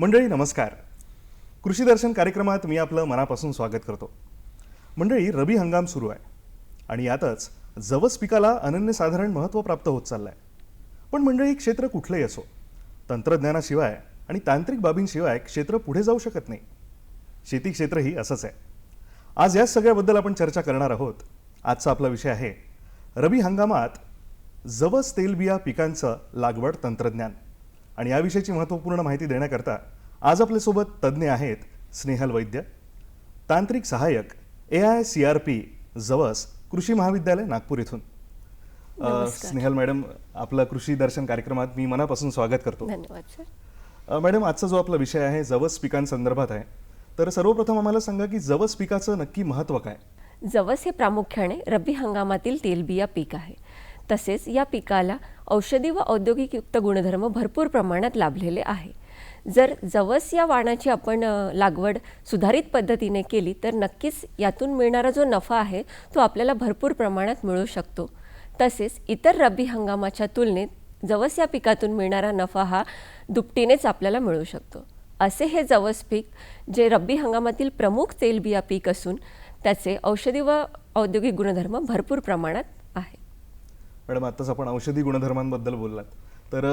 मंडळी नमस्कार. कृषी दर्शन कार्यक्रमात मी आपलं मनापासून स्वागत करतो. मंडळी रबी हंगाम सुरू आहे आणि यातच जवस पिकाला अनन्यसाधारण महत्त्व प्राप्त होत चाललं आहे पण मंडळी क्षेत्र कुठलंही असो तंत्रज्ञानाशिवाय आणि तांत्रिक बाबींशिवाय क्षेत्र पुढे जाऊ शकत नाही. शेती क्षेत्रही असंच आहे. आज याच सगळ्याबद्दल आपण चर्चा करणार आहोत. आजचा आपला विषय आहे रबी हंगामात जवस तेलबिया पिकांचं लागवड तंत्रज्ञान. आणि याविषयीची महत्त्वपूर्ण माहिती देण्याकरता आज आपल्यासोबत तज्ज्ञ आहेत स्नेहल वैद्य तांत्रिक सहाय्यक A I C R P जवस कृषी महाविद्यालय नागपूर इथून. स्नेहल मॅडम आपलं कृषी दर्शन कार्यक्रमात मी मनापासून स्वागत करतो. धन्यवाद मॅडम आजचा जो आपला विषय आहे जवस पिकांसंदर्भात आहे. तर सर्वप्रथम आम्हाला सांगा की जवस पिकाचं नक्की महत्त्व काय? जवस हे प्रामुख्याने रब्बी हंगामातील तेलबिया पीक आहे. तसेच या पिकाला औषधी व औद्योगिकयुक्त गुणधर्म भरपूर प्रमाणात लाभलेले आहे. जर जवस या वाणाची आपण लागवड सुधारित पद्धतीने केली तर नक्कीच यातून मिळणारा जो नफा आहे तो आपल्याला भरपूर प्रमाणात मिळू शकतो. तसेच इतर रब्बी हंगामाच्या तुलनेत जवस या पिकातून मिळणारा नफा हा दुपटीनेच आपल्याला मिळू शकतो. असे हे जवस पीक जे रब्बी हंगामातील प्रमुख तेलबिया पीक असून त्याचे औषधी व औद्योगिक गुणधर्म भरपूर प्रमाणात मॅडम आत्ताच आपण औषधी गुणधर्मांबद्दल बोललात. तर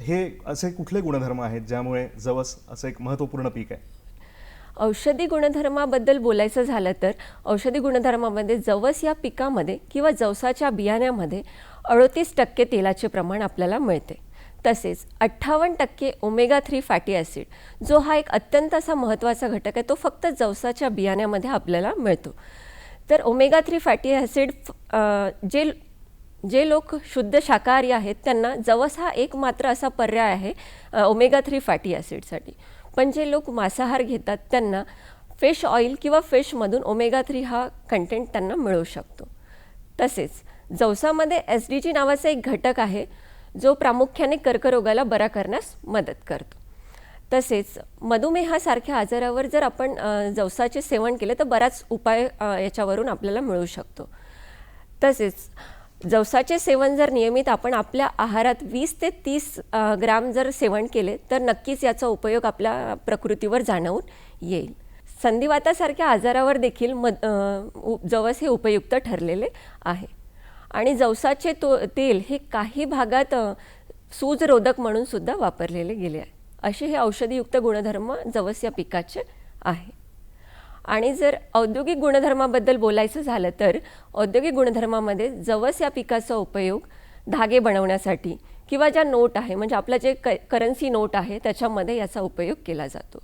हे असे कुठले गुणधर्म आहेत ज्यामुळे जवस असं एक महत्त्वपूर्ण पीक आहे? औषधी गुणधर्माबद्दल बोलायचं झालं तर औषधी गुणधर्मामध्ये जवस या पिकामध्ये किंवा जवसाच्या बियाण्यामध्ये अडतीस टक्के तेलाचे प्रमाण आपल्याला मिळते. तसेच अठ्ठावन्न टक्के ओमेगा थ्री फॅटी ॲसिड जो हा एक अत्यंत असा महत्त्वाचा घटक आहे तो फक्त जवसाच्या बियाण्यामध्ये आपल्याला मिळतो. तर ओमेगा थ्री फॅटी ॲसिड जे जे लोक शुद्ध शाकाहारी आहेत त्यांना जवस हा एक मात्र असा पर्याय आहे ओमेगा थ्री फॅटी ॲसिडसाठी पण जे लोक मांसाहार घेतात त्यांना फिश ऑइल किंवा फिशमधून ओमेगा थ्री हा कंटेंट त्यांना मिळू शकतो. तसेच जवसामध्ये एस डी जी नावाचा एक घटक आहे जो प्रामुख्याने कर्करोगाला बरा करण्यास मदत करतो. तसेच मधुमेहासारख्या आजारावर जर आपण जवसाचे सेवन केले तर बराच उपाय याच्यावरून आपल्याला मिळू शकतो. तसेच जवसाचे सेवन जर नियमित आपण आपल्या आहारात वीस ते तीस ग्राम जर सेवन केले तर नक्कीच याचा उपयोग आपल्या प्रकृतीवर जाणवून येईल. संधिवातासारख्या आजारावर देखील मद उ- जवस हे उपयुक्त ठरलेले आहे. आणि जवसाचे तो तेल हे काही भागात सूजरोधक म्हणून सुद्धा वापरलेले गेले आहे. असे हे औषधीयुक्त गुणधर्म जवस या पिकाचे आहे. आणि जर औद्योगिक गुणधर्माबद्दल बोलायचं झालं तर औद्योगिक गुणधर्मामध्ये जवस या पिकाचा उपयोग धागे बनवण्यासाठी किंवा ज्या नोट आहे म्हणजे आपला जे क करन्सी नोट आहे त्याच्यामध्ये याचा उपयोग केला जातो.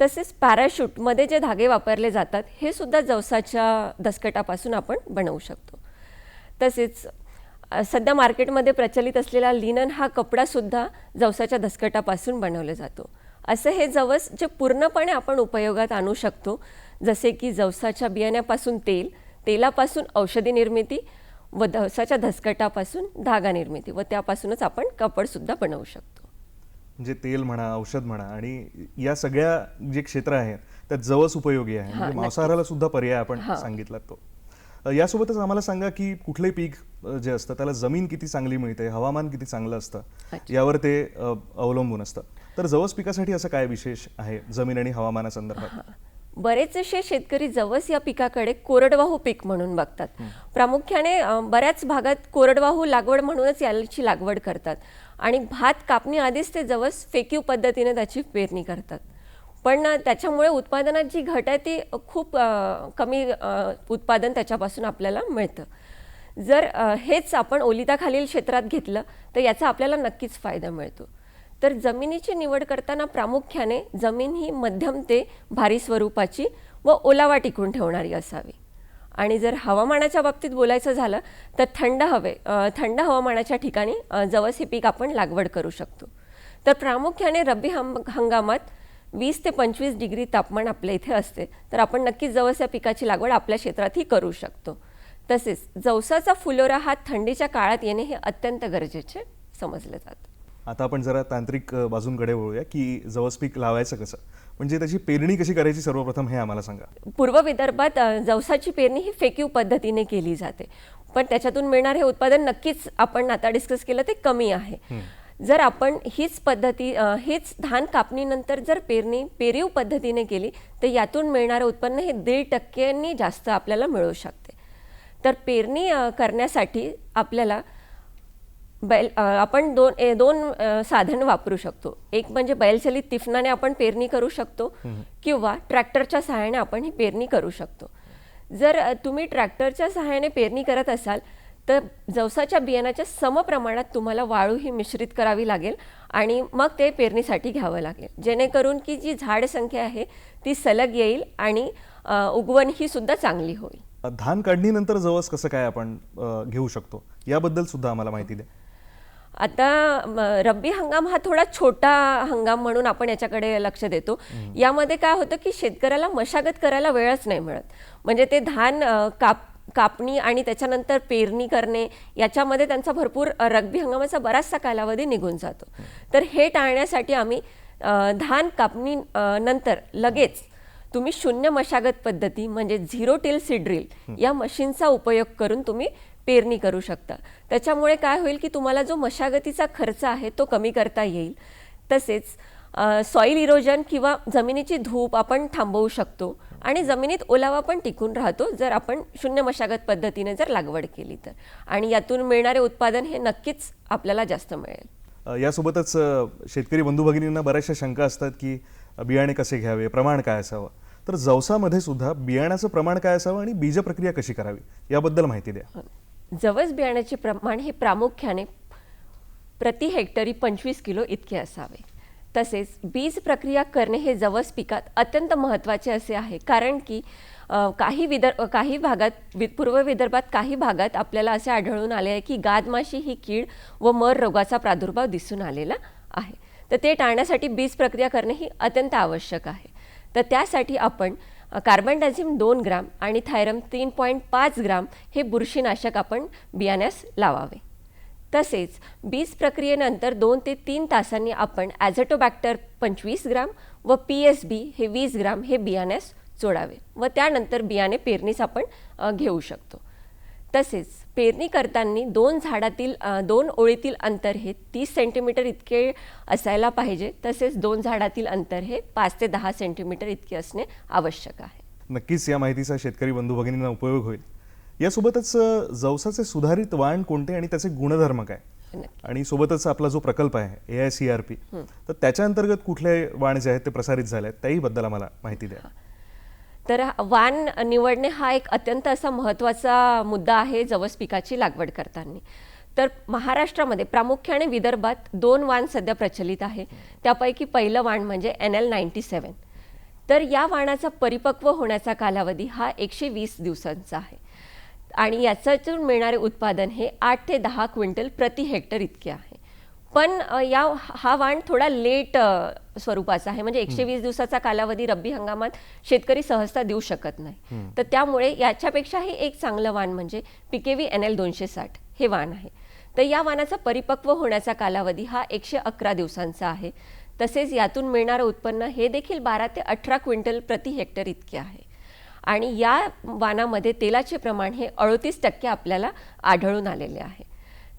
तसेच पॅराशूटमध्ये जे धागे वापरले जातात हे सुद्धा जवसाच्या दसकटापासून आपण बनवू शकतो. तसेच सध्या मार्केटमध्ये प्रचलित असलेला लिनन हा कपडासुद्धा जवसाच्या दसकटापासून बनवला जातो. असं हे जवस जे पूर्णपणे आपण उपयोगात आणू शकतो. जसे की जवसाच्या बियाण्यापासून तेल तेलापासून औषधी निर्मिती व जवसाच्या धसकटापासून धागा निर्मिती व त्यापासूनच आपण कपडसुद्धा बनवू शकतो. म्हणजे तेल म्हणा औषध म्हणा आणि या सगळ्या जे क्षेत्र आहेत त्यात जवस उपयोगी आहे. म्हणजे मांसाहाराला सुद्धा पर्याय आपण सांगितला तो. यासोबतच आम्हाला सांगा की कुठलंही पीक जे असतं त्याला जमीन किती चांगली मिळते हवामान किती चांगलं असतं यावर ते अवलंबून असतं. तर जवस पिकासाठी असं काय विशेष आहे जमीन आणि हवामानासंदर्भात बरेचसे शेतकरी जवस या पिकाकडे कोरडवाहू पीक म्हणून बघतात. प्रामुख्याने बऱ्याच भागात कोरडवाहू लागवड म्हणूनच याची लागवड करतात. आणि भात कापणी आधीच ते जवस फेकीव पद्धतीने त्याची पेरणी करतात. पण त्याच्यामुळे उत्पादनात जी घट आहे ती खूप कमी उत्पादन त्याच्यापासून आपल्याला मिळतं. जर हेच आपण ओलिताखालील क्षेत्रात घेतलं तर याचा आपल्याला नक्कीच फायदा मिळतो. तर जमिनीची निवड करताना प्रामुख्याने जमीन ही मध्यम ते भारी स्वरूपाची व ओलावा टिकून ठेवणारी असावी. आणि जर हवामानाच्या बाबतीत बोलायचं झालं तर थंड हवे थंड हवामानाच्या ठिकाणी जवस हे पीक आपण लागवड करू शकतो. तर प्रामुख्याने रब्बी हंग हंगामात वीस ते पंचवीस डिग्री तापमान आपल्या इथे असते. तर आपण नक्कीच जवस या पिकाची लागवड आपल्या क्षेत्रातही करू शकतो. तसेच जवसाचा फुलोरा हा थंडीच्या काळात येणे हे अत्यंत गरजेचे समजले जातं. आता आपण जरा तांत्रिक बाजूंकडे वळूया की जवस पीक लावायचं कसं? म्हणजे त्याची पेरणी कशी करायची सर्वप्रथम हे आम्हाला सांगा. पूर्व विदर्भात जवसाची पेरणी ही फेकीव पद्धतीने केली जाते. पण त्याच्यातून मिळणारे उत्पादन नक्कीच आपण आता डिस्कस केलं ते कमी आहे. जर आपण हीच पद्धती हीच धान कापणीनंतर जर पेरणी पेरीव पद्धतीने केली तर यातून मिळणारं उत्पन्न हे दीड टक्क्यांनी जास्त आपल्याला मिळू शकते. तर पेरणी करण्यासाठी आपल्याला बैल आपण दोन ए, दोन साधन वापरू शकतो. एक म्हणजे बैलचलित तिफनाने आपण पेरणी करू शकतो किंवा ट्रॅक्टरच्या सहाय्याने आपण ही पेरणी करू शकतो. जर तुम्ही ट्रॅक्टरच्या सहाय्याने पेरणी करत असाल तर जवसाच्या बियाणाच्या समप्रमाणात तुम्हाला वाळू ही मिश्रित करावी लागेल आणि मग ते पेरणीसाठी घ्यावं लागेल. जेणेकरून की जी झाड संख्या आहे ती सलग येईल आणि उगवण ही सुद्धा चांगली होईल. धान काढणीनंतर जवस कसं काय आपण घेऊ शकतो? याबद्दल सुद्धा आम्हाला माहिती द्या. आता रब्बी हंगाम हा थोडा छोटा हंगाम म्हणून आपण याच्याकडे लक्ष देतो. यामध्ये काय होतं की शेतकऱ्याला मशागत करायला वेळच नाही मिळत. म्हणजे ते धान काप कापणी आणि त्याच्यानंतर पेरणी करणे याच्यामध्ये त्यांचा भरपूर रब्बी हंगामाचा बराचसा कालावधी निघून जातो. तर हे टाळण्यासाठी आम्ही धान कापणी नंतर लगेच तुम्ही शून्य मशागत पद्धती म्हणजे झिरो टिल सीड्रिल या मशीनचा उपयोग करून तुम्ही पेरणी करू शकता. त्याच्यामुळे काय होईल की तुम्हाला जो मशागतीचा खर्च आहे तो कमी करता येईल. तसेच सॉईल इरोजन किंवा जमिनीची धूप आपण थांबवू शकतो आणि जमिनीत ओलावा पण टिकून राहतो जर आपण शून्य मशागत पद्धतीने जर लागवड केली तर. आणि यातून मिळणारे उत्पादन हे नक्कीच आपल्याला जास्त मिळेल. यासोबतच शेतकरी बंधू भगिनींना बऱ्याचशा शंका असतात की बियाणे कसे घ्यावे? प्रमाण काय असावं? तर जवसामध्ये सुद्धा बियाण्याचं प्रमाण काय असावं आणि बीज प्रक्रिया कशी करावी? याबद्दल माहिती द्या. जवस बियाण्याचे प्रमाण हे प्रामुख्याने प्रति हेक्टरी पंचवीस किलो इतके असावे. तसेच बीज प्रक्रिया करणे हे जवस पिकात अत्यंत महत्त्वाचे असे आहे. कारण की काही विदर् काही भागात वि पूर्व विदर्भात काही भागात आपल्याला असे आढळून आले आहे की गादमाशी ही कीड व मर रोगाचा प्रादुर्भाव दिसून आलेला आहे. तर ते टाळण्यासाठी बीज प्रक्रिया करणे ही अत्यंत आवश्यक आहे. तर त्यासाठी आपण अ, कार्बन डायझिम दोन ग्राम आणि थायरम तीन पॉईंट पाच ग्राम हे बुरशीनाशक आपण बियाण्यास लावावे. तसेच बीज प्रक्रियेनंतर दोन ते तीन तासांनी आपण ॲझटोबॅक्टर पंचवीस ग्राम व पी एस बी हे वीस ग्राम हे बियाण्यास जोडावे व त्यानंतर बियाणे पेरणीस आपण घेऊ शकतो. तसेच पेरणी करताना दोन झाडातील दोन ओळीतील अंतर हे तीस सेंटीमीटर इतके असायला पाहिजे. तसेच दोन झाडातील अंतर हे पाच ते दहा सेंटीमीटर इतके असणे आवश्यक आहे. नक्कीच या माहितीचा शेतकरी बंधू भगिनींना उपयोग होईल. यासोबतच जवसाचे सुधारित वाण कोणते आणि त्याचे गुणधर्म काय. आणि सोबतच आपला जो प्रकल्प आहे A I C R P तर त्याच्या अंतर्गत कुठले वाण जे आहेत ते प्रसारित झाले आहेत त्याही बद्दल आम्हाला माहिती द्या. तर हा वाण निवडणे हा एक अत्यंत असा महत्त्वाचा मुद्दा आहे जवस पिकाची लागवड करताना. तर महाराष्ट्रामध्ये प्रामुख्याने विदर्भात दोन वाण सध्या प्रचलित आहे. त्यापैकी पहिलं वाण म्हणजे एन एल नाईन्टी सेवन तर या वाणाचा परिपक्व होण्याचा कालावधी हा एकशे वीस दिवसांचा आहे. आणि याच्यातून मिळणारे उत्पादन हे आठ ते दहा क्विंटल प्रति हेक्टर इतके आहे. पण या हा वाण थोडा लेट स्वरूपाचा आहे. म्हणजे एकशे वीस दिवसाचा कालावधी रब्बी हंगामात शेतकरी सहजता देऊ शकत नाही. तर त्यामुळे याच्यापेक्षाही एक चांगलं वाण म्हणजे पिकेवी एन एल दोनशे साठ हे वाण आहे. तर या वाणाचा परिपक्व होण्याचा कालावधी हा एकशे अकरा दिवसांचा आहे. तसेच यातून मिळणारं उत्पन्न हे देखील बारा ते अठरा क्विंटल प्रति हेक्टर इतके आहे. आणि या वाणामध्ये तेलाचे प्रमाण हे अडतीस टक्के आपल्याला आढळून आलेले आहे.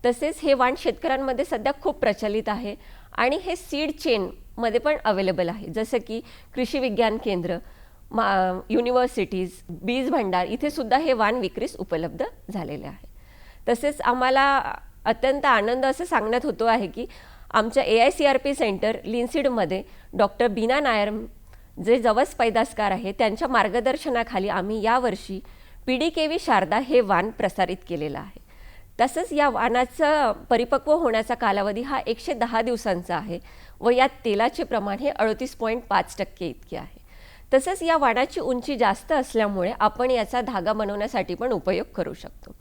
तसेच हे वाण शेतकऱ्यांमध्ये सध्या खूप प्रचलित आहे आणि हे सीड चेनमध्ये पण अवेलेबल आहे. जसं की कृषी विज्ञान केंद्र मा युनिव्हर्सिटीज बीज भंडार इथे सुद्धा हे वाण विक्रीस उपलब्ध झालेले आहे. तसेच आम्हाला अत्यंत आनंद असं सांगण्यात होतो आहे की आमच्या A I C R P centre लिन्सिडमध्ये doctor Bina Nair जे जवस पैदासकार आहे त्यांच्या मार्गदर्शनाखाली आम्ही यावर्षी P D K V Sharada हे वाण प्रसारित केलेलं आहे. तसंच या वाणाचं परिपक्व होण्याचा कालावधी हा एकशे दहा दिवसांचा आहे व यात तेलाचे प्रमाण हे अडतीस पॉईंट पाच टक्के इतके आहे. तसंच या वाणाची उंची जास्त असल्यामुळे आपण याचा धागा बनवण्यासाठी पण उपयोग करू शकतो.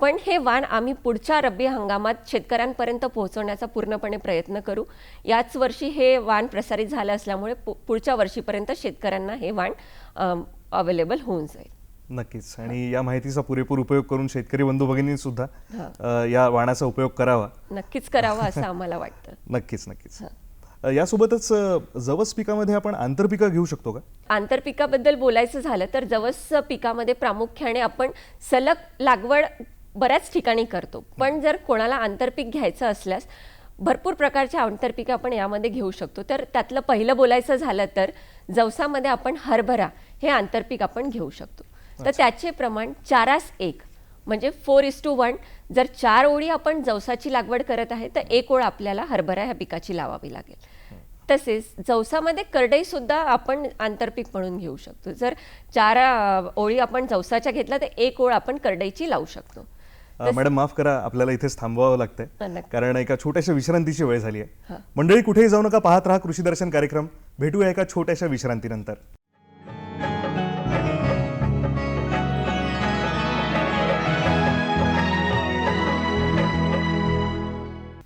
पण हे वाण आम्ही पुढच्या रब्बी हंगामात शेतकऱ्यांपर्यंत पोहोचवण्याचा पूर्णपणे प्रयत्न करू. याच वर्षी हे वाण प्रसारित झालं असल्यामुळे पु- पुढच्या वर्षीपर्यंत शेतकऱ्यांना हे वाण अवेलेबल होऊन जाईल. नक्कीच. आणि या माहितीचा पुरेपूर उपयोग करून शेतकरी बंधू भगिनी सुद्धा या वाणाचा उपयोग करावा. नक्कीच करावं असं आम्हाला वाटतं. नक्कीच नक्कीच. यासोबतच जवस पिकामध्ये आपण आंतरपिकं घेऊ शकतो का? आंतरपिकाबद्दल बोलायचं झालं तर जवस पिकामध्ये प्रामुख्याने आपण सलग लागवड बऱ्याच ठिकाणी करतो. पण जर कोणाला आंतरपीक घ्यायचं असल्यास भरपूर प्रकारचे आंतरपिकं आपण यामध्ये घेऊ शकतो. तर त्यातलं पहिलं बोलायचं झालं तर जवसामध्ये आपण हरभरा हे आंतरपीक आपण घेऊ शकतो. तर त्याचे प्रमाण चारास एक. म्हणजे फोर इस टू वन जर चार ओळी आपण जवसाची लागवड करत आहे तर एक ओळ आपल्याला हरभरा ह्या पिकाची लावावी लागेल. तसेच जवसामध्ये करडई सुद्धा आपण आंतरपीक म्हणून घेऊ शकतो. जर चार ओळी आपण जवसाच्या घेतल्या तर एक ओळ आपण करडईची लावू शकतो. मॅडम माफ करा आपल्याला इथेच थांबवावं लागतंय. कारण एका छोट्याशा विश्रांतीची वेळ झाली आहे. मंडळी कुठेही जाऊ नका पाहत राहा कृषी दर्शन कार्यक्रम. भेटूया एका छोट्याशा विश्रांतीनंतर.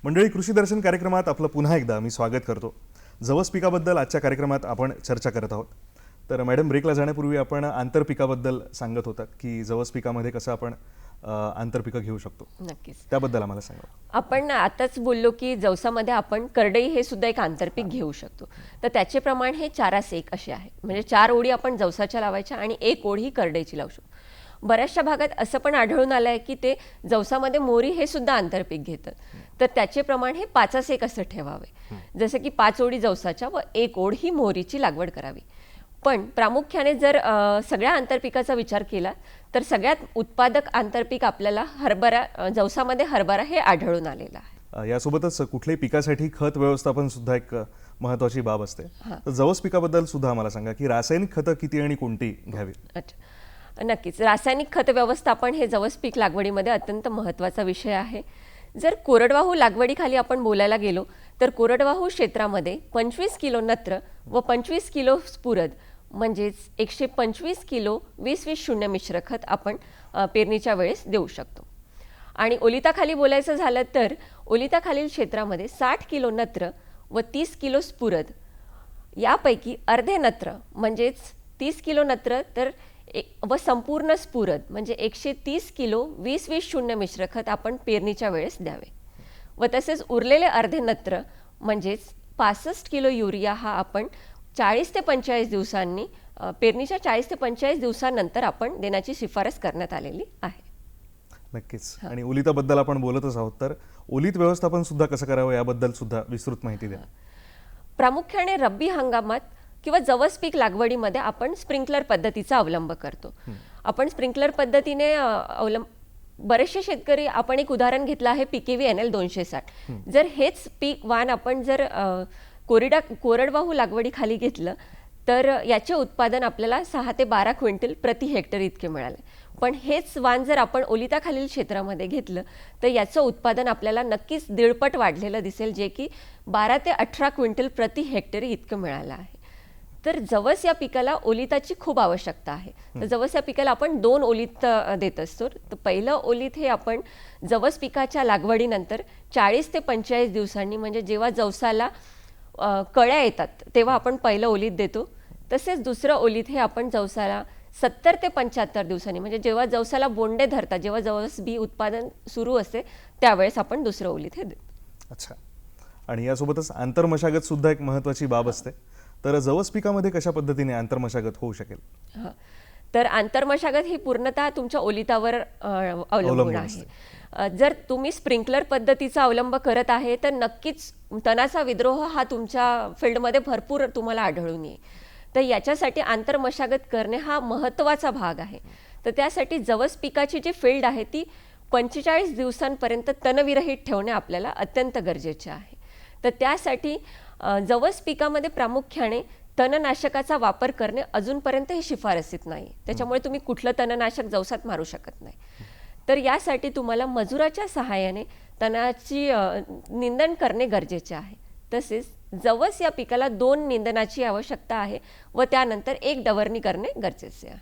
मंडळी कृषी दर्शन कार्यक्रमात आपलं पुन्हा एकदा मी स्वागत करतो. जवस पिकाबद्दल आजच्या कार्यक्रमात आपण चर्चा करत आहोत. तर मॅडम ब्रेकला जाण्यापूर्वी आपण आंतरपिकाबद्दल सांगत होतात की जवस पिकामध्ये कसं आपण आंतरपिकं घेऊ शकतो. नक्कीच. त्याबद्दल आम्हाला सांगा. आपण आताच बोललो की जवसामध्ये आपण करडई हे सुद्धा एक आंतरपीक घेऊ शकतो. तर त्याचे प्रमाण हे चारास एक असे आहे. म्हणजे चार ओळी आपण जवसाच्या लावायच्या आणि एक ओढ ही करडईची लावू शकतो. बऱ्याचशा भागात असं पण आढळून आलं आहे की ते जवसामध्ये मोरी हे सुद्धा आंतरपीक घेतात. तर त्याचे प्रमाण हे पाचास एक असं ठेवावे. जसं की पाच ओळी जवसाच्या व एक ओढ ही मोहरीची लागवड करावी. पण प्रामुख्याने जर सगळ्या आंतरपिकाचा विचार केला तर सगळ्यात उत्पादक आंतरपीक आपल्याला हरभरा जवसामध्ये हरभरा हे आढळून आलेलं आहे. यासोबतच कुठल्याही पिकासाठी खत व्यवस्थापन सुद्धा एक महत्वाची बाब असते. तर जवस पिकाबद्दल सुद्धा आम्हाला सांगा की रासायनिक खतं किती आणि कोणती घ्यावी? अच्छा. नक्कीच. रासायनिक खत व्यवस्थापन हे जवस पीक लागवडीमध्ये अत्यंत महत्त्वाचा विषय आहे. जर कोरडवाहू लागवडीखाली आपण बोलायला गेलो तर कोरडवाहू क्षेत्रामध्ये पंचवीस किलो नत्र व पंचवीस किलो स्फुरद म्हणजेच एकशे पंचवीस किलो वीस वीस शून्य मिश्र खत आपण पेरणीच्या वेळेस देऊ शकतो. आणि ओलिताखाली बोलायचं झालं तर ओलिताखालील क्षेत्रामध्ये साठ किलो नत्र व तीस किलो स्फुरद यापैकी अर्धे नत्र म्हणजेच तीस किलो नत्र तर ए- व संपूर्ण स्फुरद म्हणजे एकशे तीस किलो वीस वीस शून्य मिश्र खत आपण पेरणीच्या वेळेस द्यावे. व तसेच उरलेले अर्धे नत्र म्हणजेच पासष्ट किलो युरिया हा आपण चाळीस ते पंचेचाळीस दिवसांनी पेरणीच्या चाळीस ते पंचेचाळीस दिवसानंतर आपण देण्याची शिफारस करण्यात आलेली आहे. नक्कीच. आणि ओलिताबद्दल आपण बोलतच आहोत तर ओलित व्यवस्थापन सुद्धा कसं करावं याबद्दल सुद्धा विस्तृत माहिती द्या. प्रामुख्याने रब्बी हंगामात किंवा जवस पीक लागवडीमध्ये आपण स्प्रिंकलर पद्धतीचा अवलंब करतो. आपण स्प्रिंकलर पद्धतीने अवलंब बरेचसे शेतकरी आपण एक उदाहरण घेतलं आहे पीकेव्ही एन एल दोनशे साठ जर हेच पीक वाण आपण जर कोरिडा कोरडवाहू लागवडीखाली घेतलं तर याचे उत्पादन आपल्याला सहा ते बारा क्विंटल प्रति हेक्टर इतके मिळाले. पण हेच वाण जर आपण ओलिताखालील क्षेत्रामध्ये घेतलं तर याचं उत्पादन आपल्याला नक्कीच दीडपट वाढलेलं दिसेल जे की बारा ते अठरा क्विंटल प्रति हेक्टरी इतकं मिळालं आहे. तर जवस या पिकाला ओलिताची खूप आवश्यकता आहे. तर जवस या पिकाला आपण दोन ओलित देत असतो. तर पहिलं ओलित हे आपण जवस पिकाच्या लागवडीनंतर चाळीस ते पंचेचाळीस दिवसांनी म्हणजे जेव्हा जवसाला कळ्या येतात तेव्हा आपण पहिलं ओलीत देतो. तसेच दुसरं ओलीत हे आपण जवसाला सत्तर ते पंच्याहत्तर दिवसांनी म्हणजे जेव्हा जवसाला बोंडे धरतात जेव्हा जवस बी उत्पादन सुरू असते त्यावेळेस आपण दुसरं ओलीत हे देतो. अच्छा. आणि यासोबतच आंतरमशागत सुद्धा एक महत्वाची बाब असते. तर जवस पिकामध्ये कशा पद्धतीने आंतरमशागत होऊ शकेल? हा. तर आंतरमशागत ही पूर्णतः तुमच्या ओलितावर अवलंबून आहे. जर तुम्ही स्प्रिंकलर पद्धतीचा अवलंब करत आहे तर नक्कीच तणाचा विद्रोह हा तुमच्या फील्डमध्ये भरपूर तुम्हाला आढळून येईल. तर याच्यासाठी आंतरमशागत करणे हा महत्त्वाचा भाग आहे. तर त्यासाठी जवस पिकाची जी फील्ड आहे ती पंचेचाळीस दिवसांपर्यंत तणविरहित ठेवणे आपल्याला अत्यंत गरजेचे आहे. तर त्यासाठी जवस पिकामध्ये प्रामुख्याने तणनाशकाचा वापर करणे अजूनपर्यंत हे शिफारसीत नाही. त्याच्यामुळे तुम्ही कुठलं तणनाशक जवसात मारू शकत नाही. तर यासाठी तुम्हाला मजुराच्या सहाय्याने तणाची निंदन करणे गरजेचे आहे. तसेच जवस या पिकाला दोन निंदनाची आवश्यकता आहे व त्यानंतर एक डवरणी करणे गरजेचे आहे.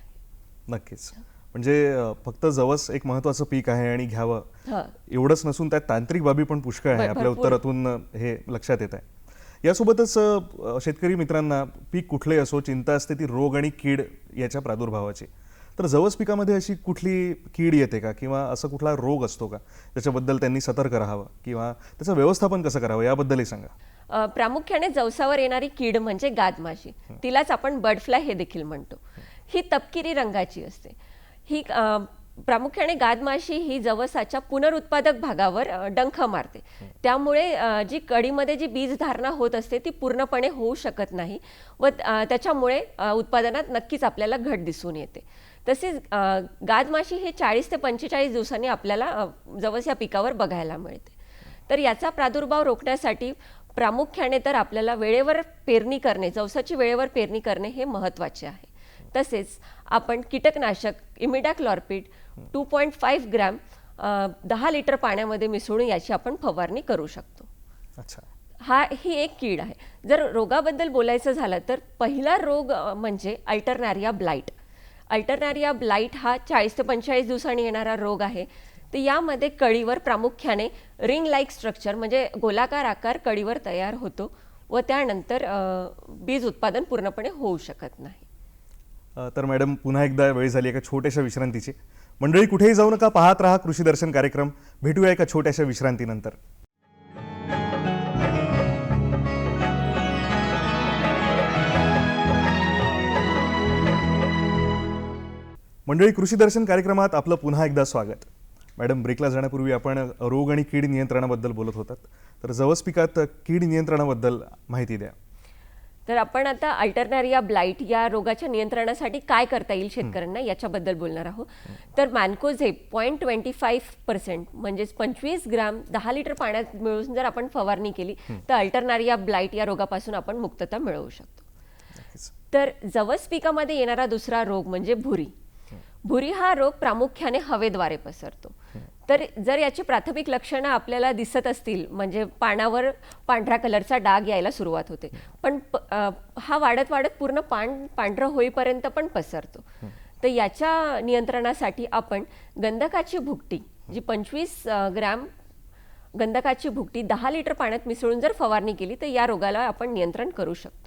नक्कीच. म्हणजे फक्त जवस एक महत्वाचं पीक आहे आणि घ्यावं हा. एवढंच नसून त्यात तांत्रिक बाबी पण पुष्कळ आहे. आपल्या. उत्तरातून हे लक्षात येत आहे. यासोबतच शेतकरी मित्रांना पीक कुठलंही असो चिंता असते ती रोग आणि कीड याच्या प्रादुर्भावाची. तर जवस पिकामध्ये अशी कुठली कीड येते का? किंवा असं कुठला रोग असतो का? त्याच्याबद्दल त्यांनी सतर्क राहावं किंवा त्याचं व्यवस्थापन कसं करावं याबद्दलही सांगा. प्रामुख्याने जवसावर येणारी कीड म्हणजे गादमाशी. तिलाच आपण बर्ड फ्लाय हे देखील म्हणतो. ही तपकिरी रंगाची असते. ही प्रामुख्याने गादमाशी ही जवसाच्या पुनरुत्पादक भागावर डंख मारते. त्यामुळे जी कडीमध्ये जी बीज धारणा होत असते ती पूर्णपणे होऊ शकत नाही व त्याच्यामुळे उत्पादनात नक्कीच आपल्याला घट दिसून येते. तसेच गादमाशी हे चाळीस ते पंचेचाळीस दिवसांनी आपल्याला जवस या पिकावर बघायला मिळते. तर याचा प्रादुर्भाव रोखण्यासाठी प्रामुख्याने तर आपल्याला वेळेवर पेरणी करणे जवसाची वेळेवर पेरणी करणे हे महत्त्वाचे आहे. तसेच आपण कीटकनाशक imidacloprid two point five gram दहा लिटर पाण्यामध्ये मिसळून याची आपण फवारणी करू शकतो. अच्छा. हा ही एक कीड आहे. जर रोगाबद्दल बोलायचं झालं तर पहिला रोग म्हणजे अल्टरनॅरिया ब्लाईट अल्टरनॅरिया ब्लाईट हा चाळीस ते पंचेचाळीस दिवसांनी येणारा रोग आहे. तर यामध्ये कळीवर प्रामुख्याने रिंग लाईक स्ट्रक्चर म्हणजे गोलाकार आकार कळीवर तयार होतो व त्यानंतर बीज उत्पादन पूर्णपणे होऊ शकत नाही. तर मॅडम पुन्हा एकदा वेळ झाली एका छोट्याशा विश्रांतीची. मंडळी कुठेही जाऊ नका पाहत राहा कृषी दर्शन कार्यक्रम. भेटूया एका छोट्याशा विश्रांतीनंतर. मंडळी कृषी दर्शन कार्यक्रमात आपलं पुन्हा एकदा स्वागत. मॅडम ब्रेकला जाण्यापूर्वी आपण रोग आणि कीड नियंत्रणाबद्दल बोलत होतात. तर जवस पिकात कीड नियंत्रणाबद्दल माहिती द्या. तर आपण आता अल्टरनॅरिया ब्लाईट या रोगाच्या नियंत्रणासाठी काय करता येईल शेतकऱ्यांना याच्याबद्दल बोलणार आहोत. तर mancozeb point twenty five percent म्हणजेच पंचवीस ग्राम दहा लिटर पाण्यात मिळून जर आपण फवारणी केली तर अल्टरनॅरिया ब्लाईट या रोगापासून आपण मुक्तता मिळवू शकतो. तर जवस पिकामध्ये येणारा दुसरा रोग म्हणजे भुरी. भुरी हा रोग प्रामुख्याने हवेद्वारे पसरतो. तर जर याची प्राथमिक लक्षणं आपल्याला दिसत असतील म्हणजे पानावर पांढऱ्या कलरचा डाग यायला सुरुवात होते. पण प- हा वाढत वाढत पूर्ण पान पांढरं होईपर्यंत पण पसरतो. तर याच्या नियंत्रणासाठी आपण गंधकाची भुकटी जी पंचवीस ग्रॅम गंधकाची भुकटी दहा लिटर पाण्यात मिसळून जर फवारणी केली तर या रोगाला आपण नियंत्रण करू शकतो.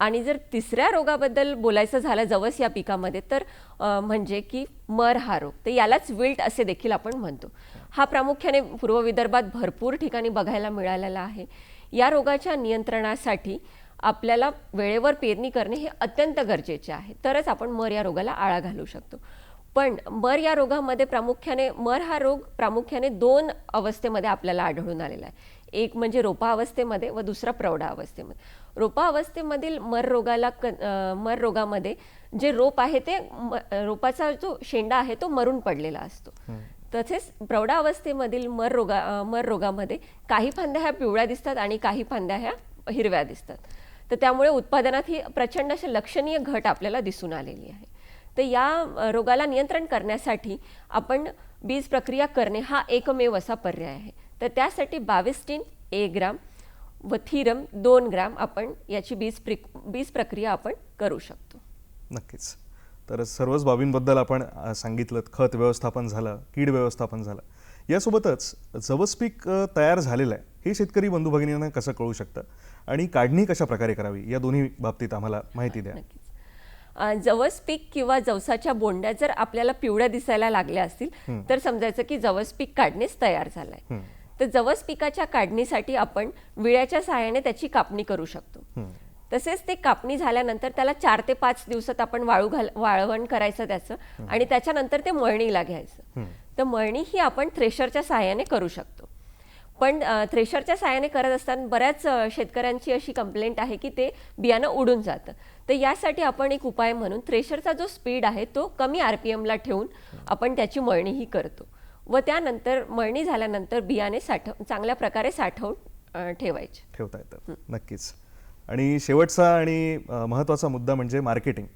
आणि जर तिसऱ्या रोगाबद्दल बोलायचं झालं जवस या पिकामध्ये तर म्हणजे की मर हा रोग. तर यालाच विल्ट असे देखील आपण म्हणतो. हा प्रामुख्याने पूर्व विदर्भात भरपूर ठिकाणी बघायला मिळालेला आहे. या रोगाच्या नियंत्रणासाठी आपल्याला वेळेवर पेरणी करणे हे अत्यंत गरजेचे आहे. तरच आपण मर या रोगाला आळा घालू शकतो. पण मर या रोगामध्ये प्रामुख्याने मर हा रोग प्रामुख्याने दोन अवस्थेमध्ये आपल्याला आढळून आलेला आहे. एक म्हणजे रोपा अवस्थेमध्ये व दुसरा प्रौढा अवस्थेमध्ये. रोपा अवस्थेमधील मर रोगाला मर रोगामध्ये जे रोप आहे ते रोपाचा जो शेंडा आहे तो मरून पडलेला असतो. तसेच प्रौढा अवस्थेमधील मर रोगा मर रोगामध्ये काही फांद्या ह्या पिवळ्या दिसतात आणि काही फांद्या ह्या हिरव्या दिसतात. तर त्यामुळे उत्पादनात ही प्रचंड अशी लक्षणीय घट आपल्याला दिसून आलेली आहे. तर या रोगाला नियंत्रण करण्यासाठी आपण बीज प्रक्रिया करणे हा एकमेव असा पर्याय आहे. तर त्यासाठी बावीस टीन एक ग्राम व थीरम दोन ग्राम आपण याची बीज प्रि बीज प्रक्रिया आपण करू शकतो. नक्कीच. तर सर्वच बाबींबद्दल आपण सांगितलं खत व्यवस्थापन झालं कीड व्यवस्थापन झालं. यासोबतच जवस पीक तयार झालेलं आहे हे शेतकरी बंधू भगिनींना कसं कळू शकतं? आणि काढणी कशा प्रकारे करावी? या दोन्ही बाबतीत आम्हाला माहिती द्या. जवस पीक किंवा जवसाच्या बोंड्या जर आपल्याला पिवळ्या दिसायला लागल्या असतील तर समजायचं की जवस पीक काढणीस तयार झालंय. तर जवस पिकाच्या काढणीसाठी आपण विळ्याच्या सहाय्याने त्याची कापणी करू शकतो. तसेच ते कापणी झाल्यानंतर त्याला चार ते पाच दिवसात आपण वाळू घाल वाळवण करायचं त्याचं आणि त्याच्यानंतर ते मळणीला घ्यायचं. तर मळणी ही आपण थ्रेशरच्या सहाय्याने करू शकतो. पण थ्रेशरच्या सहाय्याने करत असताना बऱ्याच शेतकऱ्यांची अशी कंप्लेंट आहे की ते बियाणं उडून जातं. तर यासाठी आपण एक उपाय म्हणून थ्रेशरचा जो स्पीड आहे तो कमी आर पी एमला ठेवून आपण त्याची मळणीही करतो. व त्यानंतर मळणी झाल्यानंतर बियाणे साठव चांगल्या प्रकारे साठवून ठेवायचे. ठेवता येतं. नक्कीच. आणि शेवटचा आणि महत्त्वाचा मुद्दा म्हणजे मार्केटिंग.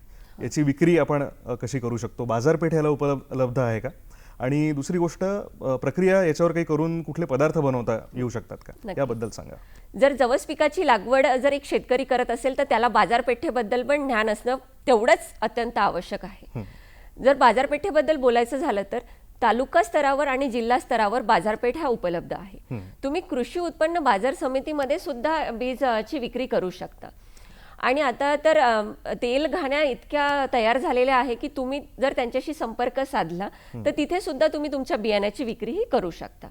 याची विक्री आपण कशी करू शकतो? बाजारपेठ याला उपलब्ध आहे का? आणि दुसरी गोष्ट प्रक्रिया याच्यावर काही करून कुठले पदार्थ बनवता येऊ शकतात का. याबद्दल सांगा. जर जवस पिकाची लागवड जर एक शेतकरी करत असेल तर त्याला बाजारपेठेबद्दल पण ज्ञान असणं तेवढंच अत्यंत आवश्यक आहे. जर बाजारपेठेबद्दल बोलायचं झालं तर तालुका स्तरावर आणि जिल्हा स्तरावर बाजारपेठ हा उपलब्ध आहे. तुम्ही कृषी उत्पन्न बाजार समितीमध्ये सुद्धा बीजची विक्री करू शकता. आणि आता तर तेल घाण्या इतक्या तयार झालेल्या आहे की तुम्ही जर त्यांच्याशी संपर्क साधला तर तिथे सुद्धा तुम्ही तुमच्या बियाण्याची विक्रीही करू शकता.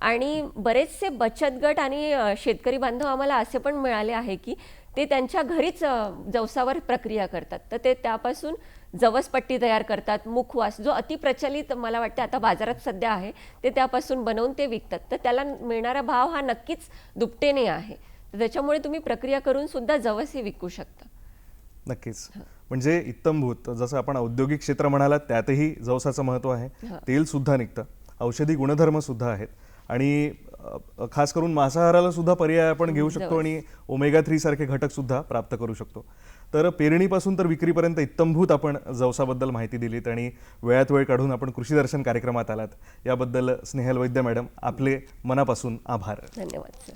आणि बरेचसे बचत गट आणि शेतकरी बांधव आम्हाला असे पण मिळाले आहे की ते त्यांच्या घरीच जवसावर प्रक्रिया करतात. तर ते त्यापासून जवसपट्टी तयार करतात मुखवास जो अतिप्रचलित मला वाटतं आता बाजारात सध्या आहे ते त्यापासून बनवून ते विकतात. तर त्याला मिळणारा भाव हा नक्कीच दुपटेने आहे. तर त्याच्यामुळे तुम्ही प्रक्रिया करून सुद्धा जवस हे विकू शकता. नक्कीच. म्हणजे इत्तमभूत जसं आपण औद्योगिक क्षेत्र म्हणालात त्यातही जवसाचं महत्त्व आहे. तेल सुद्धा निघतं. औषधी गुणधर्म सुद्धा आहेत. आणि खास करून मांसाहाराला सुद्धा पर्याय आपण घेऊ शकतो आणि ओमेगा थ्री सारखे घटक सुद्धा प्राप्त करू शकतो. तर पेरणीपासून तर विक्रीपर्यंत इत्तमभूत आपण जवसाबद्दल माहिती दिलीत आणि वेळात वेळ काढून आपण कृषी दर्शन कार्यक्रमात आलात. याबद्दल स्नेहल वैद्य मॅडम आपले मनापासून आभार. धन्यवाद